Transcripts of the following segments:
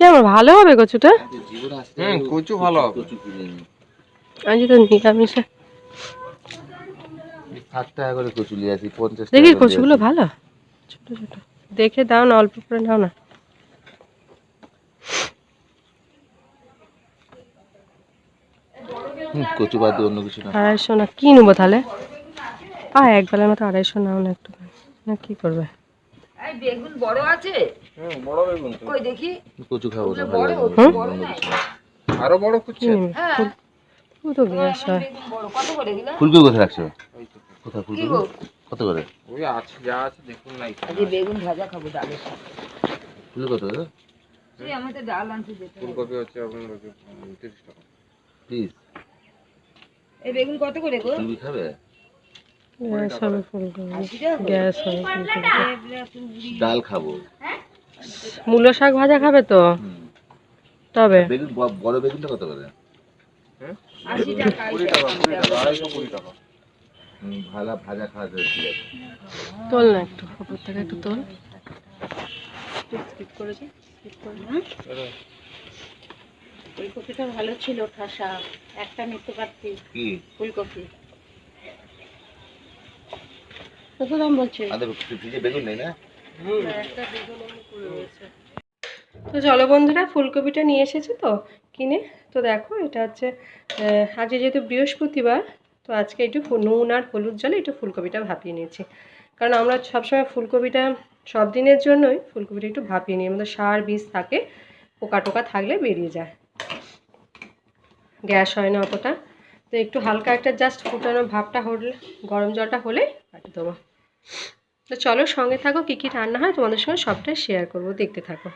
কেমন ভালো হবে কচুটা? হুম কচু ভালো হবে। আজ তো নিরামিষে। ষাট টাকা করে কচু নিয়ে আসি পঞ্চাশ দেখি কচুগুলো ভালো? ছোট ছোট। দেখে দাও না অল্প করে নাও না। কচু বাদ অন্য কিছু না। আড়াইশো না কি নেব তাহলে? আ এক বেলার মতো আড়াইশো নাও না একটু। না কি করবে? বেগুন বড় আছে? হুম বড় বেগুন তো। কই দেখি? কচু খাব না বড় বড় না। আরও বড় কুচ্ছে হ্যাঁ। তো গ্যাস হয়। কত করে দিলা? ফুলকপি কোথায় রাখছো? কোথায় ফুলকপি? কত করে? ওই আছে যা আছে দেখুন নাই আজকে বেগুন ভাজা খাব ডালের সাথে। ফুল কত? দাদা তুই আমি তো ডাল আনতে যেতে ফুলকপি হচ্ছে আপনার ওই যে, উম, তিরিশ টাকা। প্লিজ এই বেগুন কত করে গো? ফুলকপি খাবে? ডাল খাব। মূলো শাক ভাজা খাবে তো? তবে? বড় বেগুনটা কত করে? ভালা ভাজা খাওয়া যায় তোল না একটু থেকে একটু তোল। স্কিপ করেছি ফুলকপিটা ভালো ছিল ঠাসা। একটা নিতে পারতি। ফুলকপি। কত দাম বলছে? বেগুন নেই না? তো চলো বন্ধুরা ফুলকপিটা নিয়ে এসেছে তো কিনে। তো দেখো এটা হচ্ছে আজকে যেহেতু বৃহস্পতিবার তো আজকে একটু নুন আর হলুদ জলে একটু ফুলকপিটা ভাপিয়ে নিয়েছি। কারণ আমরা সবসময় ফুলকপিটা সব দিনের জন্যই ফুলকপিটা একটু ভাপিয়ে নিই। আমাদের সার বীজ থাকে পোকা টোকা থাকলে বেরিয়ে যায়। গ্যাস হয় না অতটা। তো একটু হালকা একটা জাস্ট ফুটানো ভাবটা হলে গরম জলটা হলে কাটি দেবো তো চলো সঙ্গে থাকো, কী কী রান্না হয়, তোমাদের সঙ্গে সবটাই শেয়ার করব, দেখতে থাকো।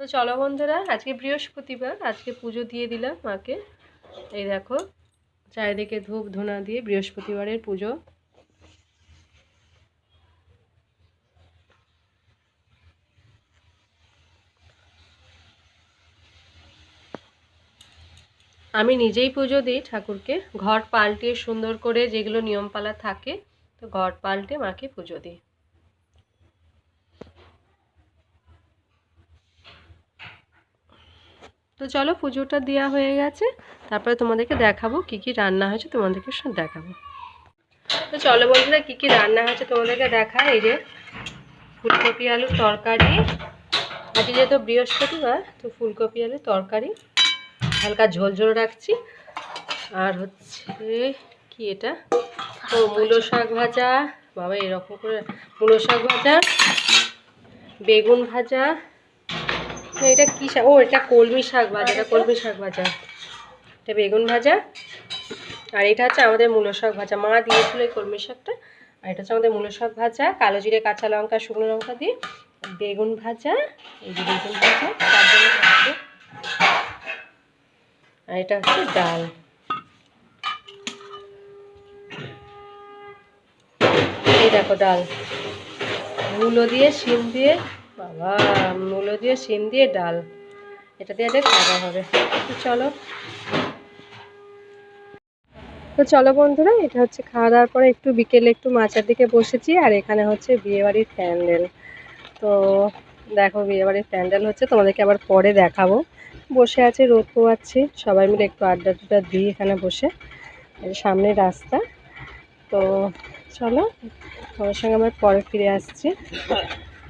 তো চলো বন্ধুরা, আজকে বৃহস্পতিবার, আজকে পুজো দিয়ে দিলাম মাকে। এই দেখো, চারিদিকে ধূপ ধুনা দিয়ে বৃহস্পতিবারের পুজো। আমি নিজেই পুজো দিই ঠাকুরকে, ঘর পাল্টিয়ে সুন্দর করে যেগুলো নিয়মপালা থাকে তো ঘর পাল্টে মাকে পুজো দিই। তো চলো পুজোটা দেওয়া হয়ে গেছে, তারপরে তোমাদেরকে দেখাবো কি কি রান্না হয়েছে, তোমাদেরকে সব দেখাবো। তো চলো বন্ধুরা, কি কি রান্না হয়েছে তোমাদেরকে দেখা এই যে ফুলকপি আলুর তরকারি আজকে যেহেতু বৃহস্পতিবার, তো ফুলকপি আলুর তরকারি, হালকা ঝোল ঝোল রাখছি, আর হচ্ছে কি এটা? ও, মূলো শাক ভাজা। বাবা, এরকম করে মূলো শাক ভাজা, বেগুন ভাজা। এটা কি শাক? ও, এটা কলমি শাক ভাজা, এটা কলমি শাক ভাজা। এটা বেগুন ভাজা। আর এটা হচ্ছে আমাদের মূলো শাক ভাজা। মা দিয়েছিল এই কলমি শাকটা। আর এটা হচ্ছে আমাদের মূলো শাক ভাজা। কালো জিরে, কাঁচা লঙ্কা, শুকনো লঙ্কা দিয়ে বেগুন ভাজা। এই যে বেগুন ভাজা, তার জন্য আর এটা হচ্ছে ডাল। দেখো ডাল। মূলো দিয়ে শিম দিয়ে, বাবা, মূলো দিয়ে শিম দিয়ে ডাল। এটা দিয়ে আজকে খাওয়া হবে। তো চলো। তো চলো বন্ধুরা, এটা হচ্ছে খাওয়া দাওয়ার পরে একটু বিকেলে একটু মাচার দিকে বসেছি, আর এখানে হচ্ছে বিয়েবাড়ির প্যান্ডেল। তো দেখো বিয়েবাড়ির প্যান্ডেল হচ্ছে, তোমাদেরকে আবার পরে দেখাবো। বসে আছে রোদ পোয়াচ্ছি সবাই মিলে একটু আড্ডা টাড্ডা দিই এখানে বসে সামনে রাস্তা। তো চলো, তোমার সঙ্গে আবার পরে ফিরে আসছি।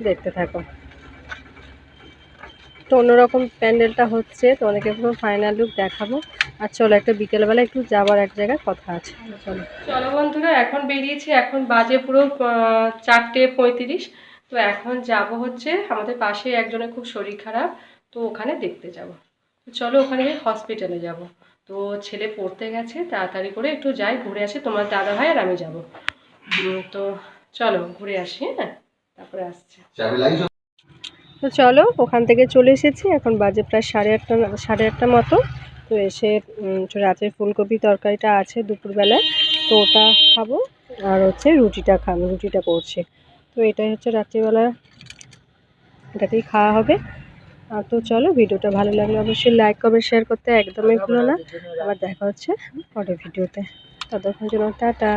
দেখতে থাকো। তো অন্যরকম প্যান্ডেলটা হচ্ছে, তোমাদেরকে পুরো ফাইনাল লুক দেখাবো। আর চলো, একটা বিকেলবেলা একটু যাওয়ার এক জায়গায় কথা আছে। চলো। চলো বন্ধুরা, এখন বেরিয়েছি, এখন বাজে পুরো চারটে পঁয়ত্রিশ। তো এখন যাব হচ্ছে, আমাদের পাশে একজনের খুব শরীর খারাপ, তো ওখানে দেখতে যাব। তো চলো, ওখানে হসপিটালে যাব। তো ছেলে পড়তে গেছে, তাড়াতাড়ি করে একটু যাই, ঘুরে আসি, তোমার দাদা ভাই আর আমি যাব। তো চলো ঘুরে আসি হ্যাঁ? তারপরে আসছি। চাবি তো চলো ওখান থেকে চলে এসেছি এখন বাজে প্রায় সাড়ে আটটা সাড়ে আটটা মতো। তো এসে রাতের ফুলকপি তরকারিটা আছে দুপুরবেলায় তো ওটা খাব আর হচ্ছে রুটিটা খাব রুটিটা করছি। তো এটাই হচ্ছে রাত্রিবেলা এটাতেই খাওয়া হবে। আর তো চলো ভিডিওটা ভালো লাগলে অবশ্যই লাইক কমেন্ট শেয়ার করতে একদমই ভুলো না। আবার দেখা হচ্ছে পরের ভিডিওতে। ততক্ষণ জন্য টাটা।